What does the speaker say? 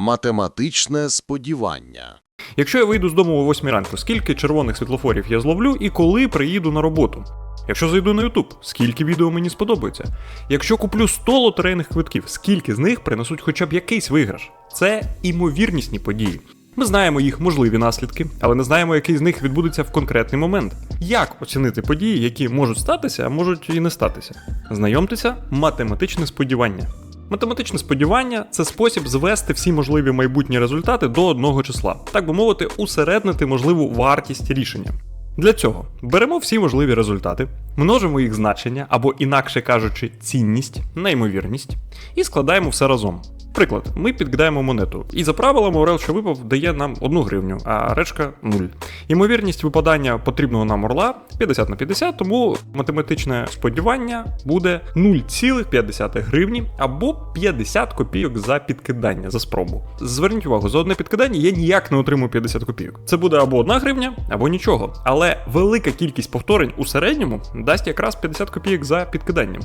Математичне сподівання. Якщо я вийду з дому о 8 ранку, скільки червоних світлофорів я зловлю і коли приїду на роботу? Якщо зайду на YouTube, скільки відео мені сподобається? Якщо куплю 100 лотерейних квитків, скільки з них принесуть хоча б якийсь виграш? Це імовірнісні події. Ми знаємо їх можливі наслідки, але не знаємо, який з них відбудеться в конкретний момент. Як оцінити події, які можуть статися, а можуть і не статися? Знайомтеся, математичне сподівання. Математичне сподівання це спосіб звести всі можливі майбутні результати до одного числа, так би мовити, усереднити можливу вартість рішення. Для цього беремо всі можливі результати, множимо їх значення або, інакше кажучи, цінність неймовірність, і складаємо все разом. Приклад, ми підкидаємо монету, і за правилами орел, що випав, дає нам 1 гривню, а решка 0. Ймовірність випадання потрібного нам орла 50 на 50, тому математичне сподівання буде 0,5 гривні або 50 копійок за підкидання за спробу. Зверніть увагу, за одне підкидання я ніяк не отримую 50 копійок. Це буде або 1 гривня, або нічого. Але велика кількість повторень у середньому дасть якраз 50 копійок за підкиданням.